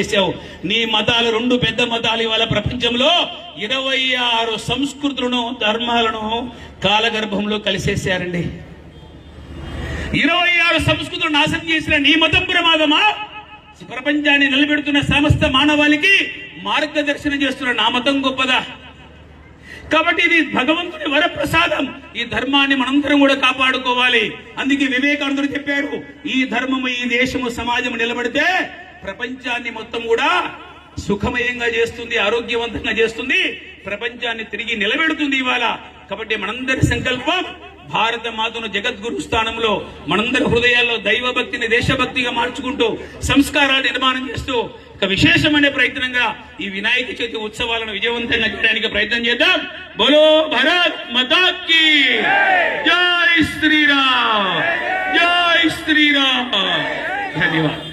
చేశావు. నీ మతాలు రెండు పెద్ద మతాలు ఇవాళ ప్రపంచంలో ఇరవై ఆరు సంస్కృతులను ధర్మాలను కాలగర్భంలో కలిసేసారండి ఇరవై ఆరు సంస్కృతులు నాశనం చేసిన నీ మతం ప్రమాదమా? ప్రపంచాన్ని నిలబెడుతున్న సమస్త మానవాళికి మార్గదర్శనం చేస్తున్న నా మతం గొప్పదా? కాబట్టి ఇది భగవంతుని వరప్రసాదం. ఈ ధర్మాన్ని మనందరం కూడా కాపాడుకోవాలి. అందుకే వివేకానందుడు చెప్పారు ఈ ధర్మము ఈ దేశము సమాజము నిలబడితే ప్రపంచాన్ని మొత్తం కూడా సుఖమయంగా చేస్తుంది ఆరోగ్యవంతంగా చేస్తుంది. ప్రపంచాన్ని తిరిగి నిలబెడుతుంది ఇవాళ. కాబట్టి మనందరి సంకల్పం భారత మాతను జగద్గురు స్థానంలో మనందరి హృదయాల్లో దైవభక్తిని దేశభక్తిగా మార్చుకుంటూ సంస్కారాలు నిర్మాణం చేస్తూ ఒక విశేషమైన ప్రయత్నంగా ఈ వినాయక చవితి ఉత్సవాలను విజయవంతంగా చేయడానికి ప్రయత్నం చేద్దాం. బలో భరత్ మతాకి జై శ్రీరామ్. జై శ్రీరామ్. ధన్యవాదాలు.